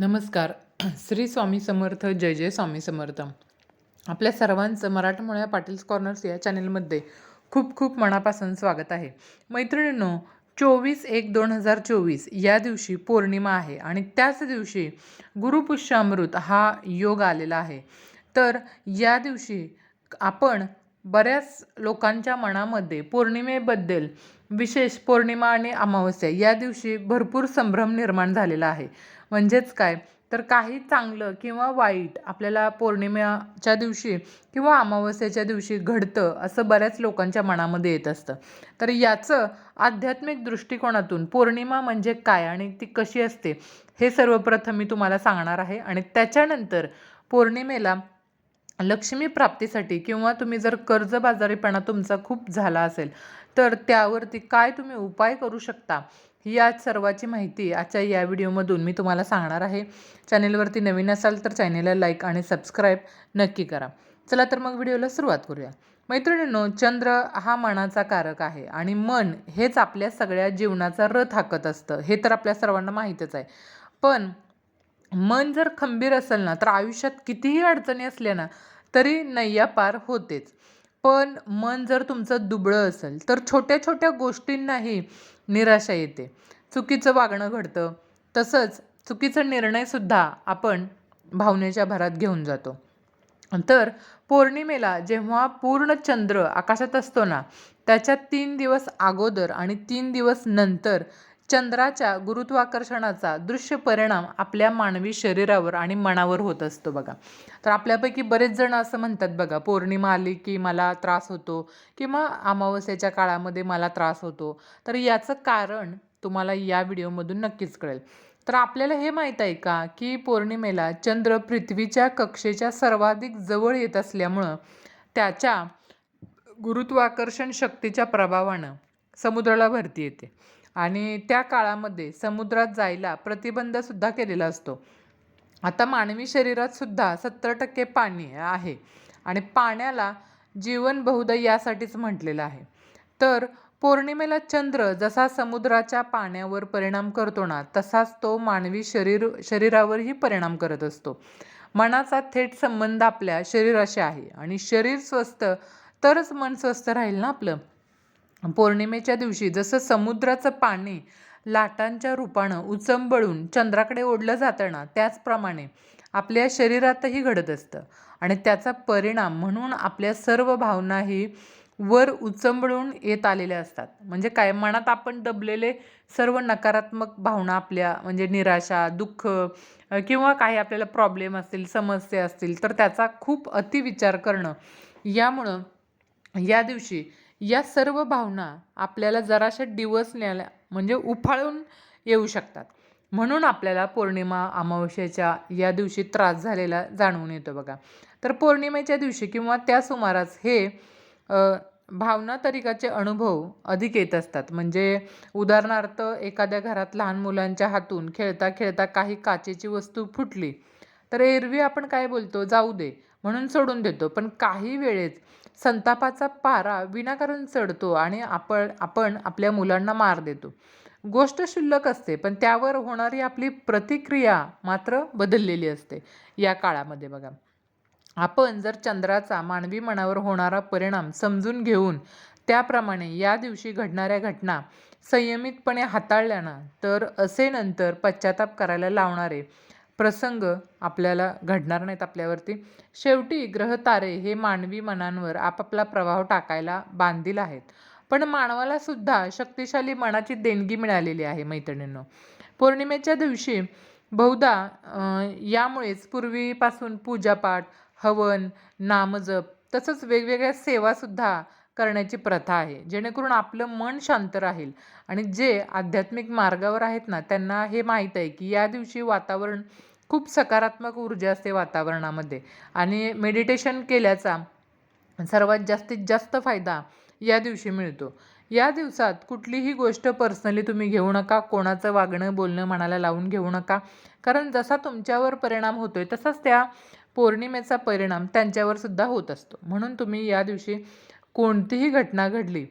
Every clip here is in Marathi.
नमस्कार. श्री स्वामी समर्थ जय जय स्वामी समर्थ. आपल्या सर्वांचं मराठमोळ्या पाटील्स कॉर्नर्स या चॅनेलमध्ये खूप खूप मनापासून स्वागत आहे. मैत्रिणींनो चोवीस एक दोन हजार चोवीस या दिवशी पौर्णिमा आहे आणि त्याच दिवशी गुरुपुष्यामृत हा योग आलेला आहे. तर या दिवशी आपण बऱ्याच लोकांच्या मनामध्ये पौर्णिमेबद्दल विशेष पौर्णिमा आणि अमावस्या या दिवशी भरपूर संभ्रम निर्माण झालेला आहे. म्हणजेच काय? तर काही चांगलं किंवा वाईट आपल्याला पौर्णिमेच्या दिवशी किंवा अमावस्येच्या दिवशी घडतं असं बऱ्याच लोकांच्या मनामध्ये येत असतं. तर याचं आध्यात्मिक दृष्टिकोनातून पौर्णिमा म्हणजे काय आणि ती कशी असते हे सर्वप्रथम मी तुम्हाला सांगणार आहे. आणि त्याच्यानंतर पौर्णिमेला लक्ष्मी प्राप्तीसाठी किंवा तुम्ही जर कर्जबाजारीपणा तुमचा खूप झाला असेल तर त्यावरती काय तुम्ही उपाय करू शकता? या सर्वाची माहिती आजच्या या व्हिडिओमधून मी तुम्हाला सांगणार आहे. चॅनेलवरती नवीन असाल तर चॅनेलला लाईक आणि सबस्क्राईब नक्की करा. चला तर मग व्हिडिओला सुरुवात करूया. मैत्रिणींनो चंद्र हा मनाचा कारक आहे आणि मन हेच आपल्या सगळ्या जीवनाचा रथ हाकत असतं. हे तर आपल्या सर्वांना माहीतच आहे. पण मन जर खंबीर असेल ना तर आयुष्यात कितीही अडचणी असल्या ना तरी नय्या पार होतेच. पण मन जर तुमचं दुबळं असेल तर छोट्या छोट्या गोष्टींनाही निराशा येते. चुकीचं वागणं घडतं. तसंच चुकीचा निर्णयसुद्धा आपण भावनेच्या भरात घेऊन जातो. तर पौर्णिमेला जेव्हा पूर्ण चंद्र आकाशात असतो ना त्याच्या तीन दिवस अगोदर आणि तीन दिवस नंतर चंद्राच्या गुरुत्वाकर्षणाचा दृश्य परिणाम आपल्या मानवी शरीरावर आणि मनावर होत असतो बघा. तर आपल्यापैकी बरेच जण असं म्हणतात बघा पौर्णिमा आली की मला त्रास होतो किंवा अमावस्येच्या काळामध्ये मला त्रास होतो. तर याचं कारण तुम्हाला या व्हिडिओमधून नक्कीच कळेल. तर आपल्याला हे माहीत आहे का की पौर्णिमेला चंद्र पृथ्वीच्या कक्षेच्या सर्वाधिक जवळ येत असल्यामुळं त्याच्या गुरुत्वाकर्षण शक्तीच्या प्रभावानं समुद्राला भरती येते. आणि त्या काळामध्ये समुद्रात जायला प्रतिबंधसुद्धा केलेला असतो. आता मानवी शरीरातसुद्धा सत्तर टक्के पाणी आहे आणि पाण्याला जीवन बहुधा यासाठीच म्हटलेलं आहे. तर पौर्णिमेला चंद्र जसा समुद्राच्या पाण्यावर परिणाम करतो ना तसाच तो मानवी शरीर शरीरावरही परिणाम करत असतो. मनाचा थेट संबंध आपल्या शरीराशी आहे आणि शरीर स्वस्थ तरच मन स्वस्थ राहील ना आपलं? पौर्णिमेच्या दिवशी जसं समुद्राचं पाणी लाटांच्या रूपानं उचंबळून चंद्राकडे ओढलं जातं ना त्याचप्रमाणे आपल्या शरीरातही घडत असतं. आणि त्याचा परिणाम म्हणून आपल्या सर्व भावनाही वर उचंबळून येत आलेल्या असतात. म्हणजे काय मनात आपण दबलेले सर्व नकारात्मक भावना आपल्या म्हणजे निराशा दुःख किंवा काही आपल्याला प्रॉब्लेम असतील समस्या असतील तर त्याचा खूप अतिविचार करणं यामुळं या दिवशी या सर्व भावना आपल्याला जराशा दिवस न्यायला म्हणजे उफाळून येऊ शकतात. म्हणून आपल्याला पौर्णिमा अमावस्येच्या या दिवशी त्रास झालेला जाणवून येतो बघा. तर पौर्णिमेच्या दिवशी किंवा त्या सुमारास हे भावना तरीकाचे अनुभव अधिक येत असतात. म्हणजे उदाहरणार्थ एखाद्या घरात लहान मुलांच्या हातून खेळता खेळता काही काचेची वस्तू फुटली तर एरवी आपण काय बोलतो? जाऊ दे. म्हणून सोडून देतो. पण काही वेळेस संतापाचा पारा विनाकारण चढतो आणि आपण आपण आपल्या मुलांना मार देतो. गोष्ट शुल्लक असते पण त्यावर होणारी आपली प्रतिक्रिया मात्र बदललेली असते या काळामध्ये बघा. आपण जर चंद्राचा मानवी मनावर होणारा परिणाम समजून घेऊन त्याप्रमाणे या दिवशी घडणाऱ्या घटना संयमितपणे हाताळल्या ना तर असे नंतर पश्चाताप करायला लावणारे प्रसंग आपल्याला घडणार नाहीत आपल्यावरती. शेवटी ग्रह तारे हे मानवी मनांवर आपापला प्रभाव टाकायला बांधील आहेत. पण मानवाला सुद्धा शक्तिशाली मनाची देणगी मिळालेली आहे मैत्रिणींनो. पौर्णिमेच्या दिवशी बहुधा यामुळेच पूर्वीपासून पूजापाठ हवन नामजप तसंच वेगवेगळ्या सेवासुद्धा करण्याची प्रथा आहे. जेणेकरून आपलं मन शांत राहील. आणि जे आध्यात्मिक मार्गावर आहेत ना त्यांना हे माहीत आहे की या दिवशी वातावरण खूप सकारात्मक ऊर्जा असते वातावरणामध्ये. आणि मेडिटेशन केल्याचा सर्वात जास्तीत जास्त फायदा या दिवशी मिळतो. या दिवसात कुठलीही गोष्ट पर्सनली तुम्ही घेऊ नका कोणाचं वागणं बोलणं मनाला लावून घेऊ नका. कारण जसा तुमच्यावर परिणाम होतोय तसाच त्या पौर्णिमेचा परिणाम त्यांच्यावर सुद्धा होत असतो. म्हणून तुम्ही या दिवशी कोणतीही घटना घडली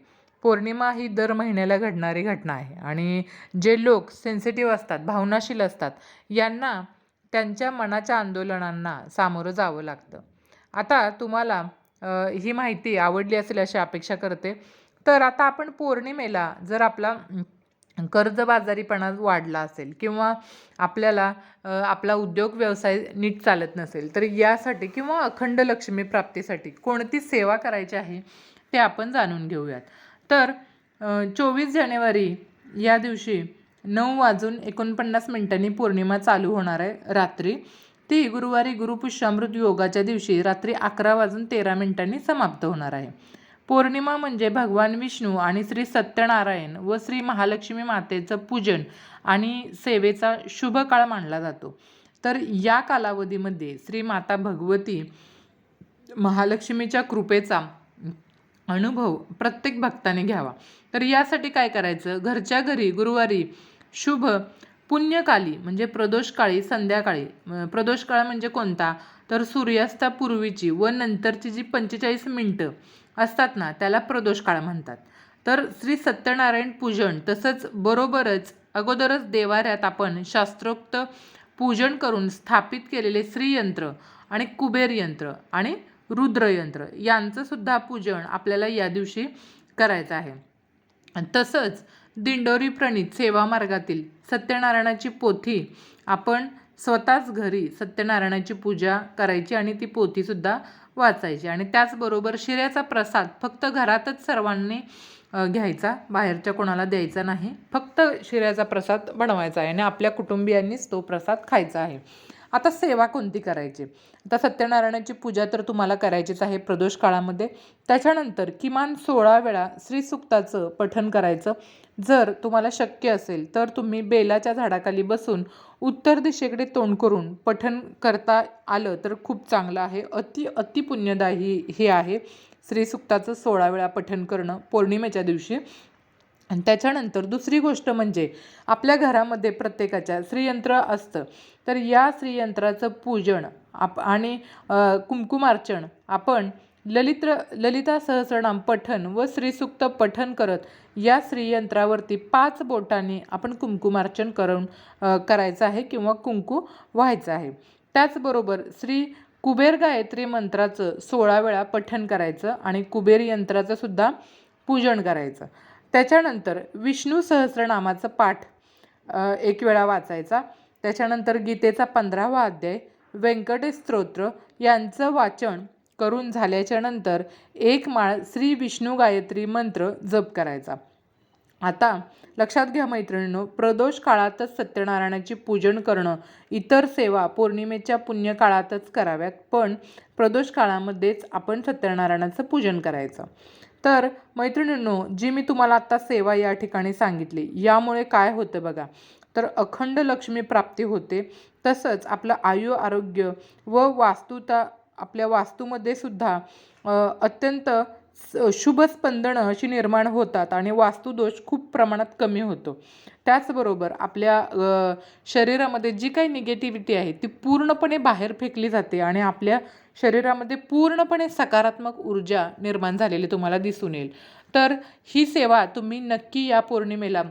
पौर्णिमा ही दर महिन्याला घडणारी घटना आहे. आणि जे लोक सेन्सिटिव्ह असतात भावनाशील असतात यांना त्यांच्या मनाच्या आंदोलनांना सामोरं जावं लागतं. आता तुम्हाला ही माहिती आवडली असेल अशी अपेक्षा करते. तर आता आपण पौर्णिमेला जर आपला कर्जबाजारीपणा वाढला असेल किंवा आपल्याला आपला उद्योग व्यवसाय नीट चालत नसेल तर यासाठी किंवा अखंड लक्ष्मी प्राप्तीसाठी कोणती सेवा करायची आहे ते आपण जाणून घेऊयात. तर चोवीस जानेवारी या दिवशी नऊ वाजून एकोणपन्नास मिनिटांनी पौर्णिमा चालू होणार आहे रात्री. ती गुरुवारी गुरुपुष्यामृत योगाच्या दिवशी रात्री अकरा वाजून तेरा मिनिटांनी समाप्त होणार आहे. पौर्णिमा म्हणजे भगवान विष्णू आणि श्री सत्यनारायण व श्री महालक्ष्मी मातेचं पूजन आणि सेवेचा शुभ काळ मानला जातो. तर या कालावधीमध्ये श्री माता भगवती महालक्ष्मीच्या कृपेचा अनुभव प्रत्येक भक्ताने घ्यावा. तर यासाठी काय करायचं? घरच्या घरी गुरुवारी शुभ पुण्यकाली म्हणजे प्रदोषकाळी संध्याकाळी. प्रदोषकाळ म्हणजे कोणता? तर सूर्यास्तापूर्वीची व नंतरची जी पंचेचाळीस मिनटं असतात ना त्याला प्रदोषकाळ म्हणतात. तर श्री सत्यनारायण पूजन तसंच बरोबरच अगोदरच देवाऱ्यात आपण शास्त्रोक्त पूजन करून स्थापित केलेले श्रीयंत्र आणि कुबेर यंत्र आणि रुद्रयंत्र यांचं सुद्धा पूजन आपल्याला या दिवशी करायचं आहे. तसंच दिंडोरी प्रणित सेवा मार्गातील सत्यनारायणाची पोथी. आपण स्वतःच घरी सत्यनारायणाची पूजा करायची आणि ती पोथीसुद्धा वाचायची. आणि त्याचबरोबर शिऱ्याचा प्रसाद फक्त घरातच सर्वांनी घ्यायचा बाहेरच्या कोणाला द्यायचा नाही. फक्त शिऱ्याचा प्रसाद बनवायचा आहे आणि आपल्या कुटुंबियांनीच तो प्रसाद खायचा आहे. आता सेवा कोणती करायची? आता सत्यनारायणाची पूजा तर तुम्हाला करायचीच आहे प्रदोष काळामध्ये. त्याच्यानंतर किमान सोळा वेळा श्रीसुक्ताचं पठन करायचं. जर तुम्हाला शक्य असेल तर तुम्ही बेलाच्या झाडाखाली बसून उत्तर दिशेकडे तोंड करून पठण करता आलं तर खूप चांगलं आहे. अति अति पुण्यदायी हे आहे. श्रीसुक्ताचं सोळा वेळा पठण करणं पौर्णिमेच्या दिवशी. आणि त्याच्यानंतर दुसरी गोष्ट म्हणजे आपल्या घरामध्ये प्रत्येकाच्या श्रीयंत्र असतं. तर या श्रीयंत्राचं पूजन आप आणि कुंकुमार्चन आपण ललित्र ललिता सहस्रनाम पठन व श्रीसुक्त पठन करत या श्रीयंत्रावरती पाच बोटांनी आपण कुंकुमार्चन करून करायचं आहे किंवा कुंकू व्हायचं आहे. त्याचबरोबर श्री कुबेर गायत्री मंत्राचं सोळा वेळा पठन करायचं आणि कुबेर यंत्राचं सुद्धा पूजन करायचं. त्याच्यानंतर विष्णू सहस्रनामाचं पाठ एक वेळा वाचायचा. त्याच्यानंतर गीतेचा पंधरावा अध्याय व्यंकटेश स्तोत्र यांचं वाचन करून झाल्याच्यानंतर एक माळ श्री विष्णू गायत्री मंत्र जप करायचा. आता लक्षात घ्या मैत्रिणींनो प्रदोष काळातच सत्यनारायणाची पूजन करणं इतर सेवा पौर्णिमेच्या पुण्यकाळातच कराव्यात पण प्रदोष काळामध्येच आपण सत्यनारायणाचं पूजन करायचं. तर मैत्रिणींनो जी मी तुम्हाला आत्ता सेवा या ठिकाणी सांगितली यामुळे काय होतं बघा तर अखंड लक्ष्मी प्राप्ती होते तसंच आपलं आयु आरोग्य व वास्तुता आपल्या वास्तूमध्ये सुद्धा अत्यंत स- शुभ स्पंदनं अशी निर्माण होतात आणि वास्तुदोष खूप प्रमाणात कमी होतो. त्याचबरोबर आपल्या शरीरामध्ये जी काही निगेटिव्हिटी आहे ती पूर्णपणे बाहेर फेकली जाते आणि आपल्या शरीरामध्ये पूर्णपणे सकारात्मक ऊर्जा निर्माण झालेली तुम्हाला दिसून येईल. तर ही सेवा तुम्ही नक्की या पौर्णिमेला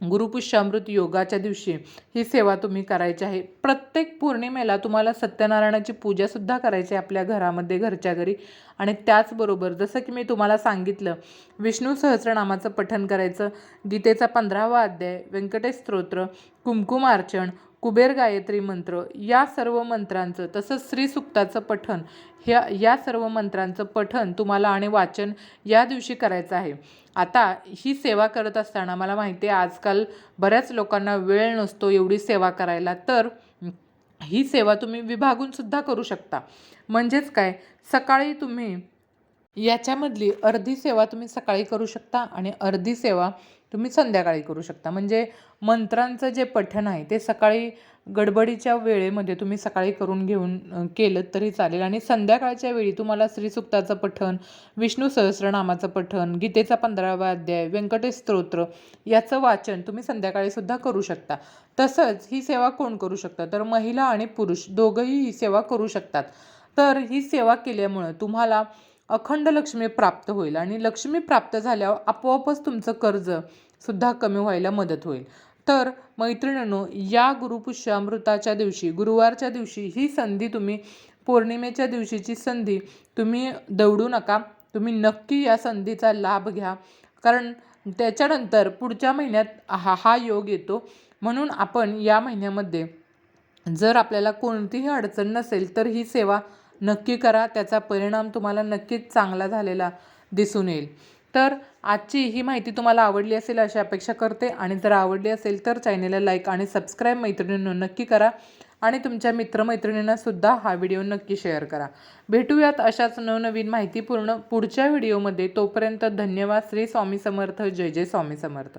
गुरुपुष्यामृत योगाच्या दिवशी ही सेवा तुम्ही करायची आहे. प्रत्येक पौर्णिमेला तुम्हाला सत्यनारायणाची पूजासुद्धा करायची आहे आपल्या घरामध्ये घरच्या घरी. आणि त्याचबरोबर जसं की मी तुम्हाला सांगितलं विष्णू सहस्रनामाचं पठण करायचं गीतेचा पंधरावा अध्याय व्यंकटेश स्तोत्र कुंकुमार्चन कुबेर गायत्री मंत्र या सर्व मंत्रांचं तसंच श्रीसुक्ताचं पठण ह्या या सर्व मंत्रांचं पठण तुम्हाला आणि वाचन या दिवशी करायचं आहे. आता ही सेवा करत असताना मला माहिती आहे आजकाल बऱ्याच लोकांना वेळ नसतो एवढी सेवा करायला तर ही सेवा तुम्ही विभागूनसुद्धा करू शकता. म्हणजेच काय? सकाळी तुम्ही याच्यामधली अर्धी सेवा तुम्ही सकाळी करू शकता आणि अर्धी सेवा तुम्ही संध्याकाळी करू शकता. म्हणजे मंत्रांचं जे पठण आहे ते सकाळी गडबडीच्या वेळेमध्ये तुम्ही सकाळी करून घेऊन केलं तरी चालेल. आणि संध्याकाळच्या वेळी तुम्हाला श्रीसुक्ताचं पठण विष्णू सहस्रनामाचं पठण गीतेचा पंधरावा अध्याय व्यंकटेश स्तोत्र याचं वाचन तुम्ही संध्याकाळीसुद्धा करू शकता. तसंच ही सेवा कोण करू शकतं? तर महिला आणि पुरुष दोघंही ही सेवा करू शकतात. तर ही सेवा केल्यामुळं तुम्हाला अखंड लक्ष्मी प्राप्त होईल आणि लक्ष्मी प्राप्त झाल्यावर आपोआपच तुमचं कर्ज सुद्धा कमी व्हायला मदत होईल. तर मैत्रिणींनो या गुरुपुष्यामृताच्या दिवशी गुरुवारच्या दिवशी ही संधी तुम्ही पौर्णिमेच्या दिवशीची संधी तुम्ही दवडू नका. तुम्ही नक्की या संधीचा लाभ घ्या. कारण त्याच्यानंतर पुढच्या महिन्यात हा हा योग येतो. म्हणून आपण या महिन्यामध्ये जर आपल्याला कोणतीही अडचण नसेल तर ही सेवा नक्की करा त्याचा परिणाम तुम्हाला नक्कीच चांगला झालेला दिसून येईल. तर आजची ही माहिती तुम्हाला आवडली असेल अशी अपेक्षा करते आणि जर आवडली असेल तर चॅनेलला लाईक आणि सबस्क्राईब मैत्रिणींनो नक्की करा आणि तुमच्या मित्रमैत्रिणींनासुद्धा हा व्हिडिओ नक्की शेअर करा. भेटूयात अशाच नवनवीन माहितीपूर्ण पुढच्या व्हिडिओमध्ये. तोपर्यंत धन्यवाद. श्री स्वामी समर्थ. जय जय स्वामी समर्थ.